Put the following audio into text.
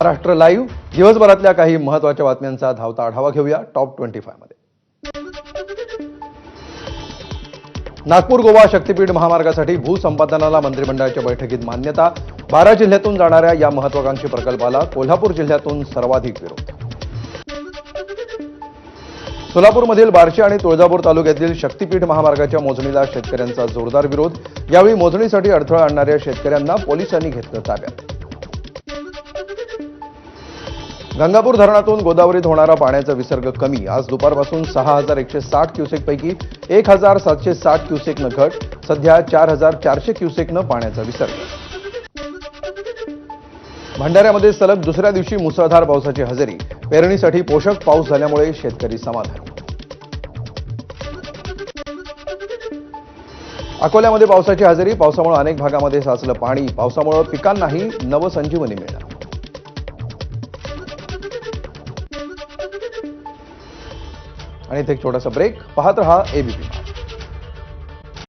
Maharashtra live. दिवसभरातल्या काही महत्त्वाच्या बातम्यांचा धावता आढावा घेऊया टॉप ट्वेंटी फायमध्ये नागपूर गोवा शक्तीपीठ महामार्गासाठी भूसंपादनाला मंत्रिमंडळाच्या बैठकीत मान्यता. बारा जिल्ह्यातून जाणाऱ्या या महत्वाकांक्षी प्रकल्पाला कोल्हापूर जिल्ह्यातून सर्वाधिक विरोध. सोलापूरमधील बार्शी आणि तुळजापूर तालुक्यातील शक्तीपीठ महामार्गाच्या मोजणीला शेतकऱ्यांचा जोरदार विरोध. यावेळी मोजणीसाठी अडथळा आणणाऱ्या शेतकऱ्यांना पोलिसांनी घेतलं ताब्यात. गंगापूर धरणातून गोदावरीत होणारा पाण्याचा विसर्ग कमी. आज दुपारपासून सहा हजार एकशे साठ क्युसेकपैकी एक हजार सातशे साठ क्युसेकनं घट सध्या चार हजार चारशे क्युसेकनं पाण्याचा विसर्ग. भंडाऱ्यामध्ये सलग दुसऱ्या दिवशी मुसळधार पावसाची हजेरी. पेरणीसाठी पोषक पाऊस झाल्यामुळे शेतकरी समाधान. अकोल्यामध्ये पावसाची हजेरी. पावसामुळे अनेक भागामध्ये साचलं पाणी. पावसामुळे पिकांनाही नवसंजीवनी मिळणार. आणि इथे एक छोटासा ब्रेक पाहत रहा एबीपी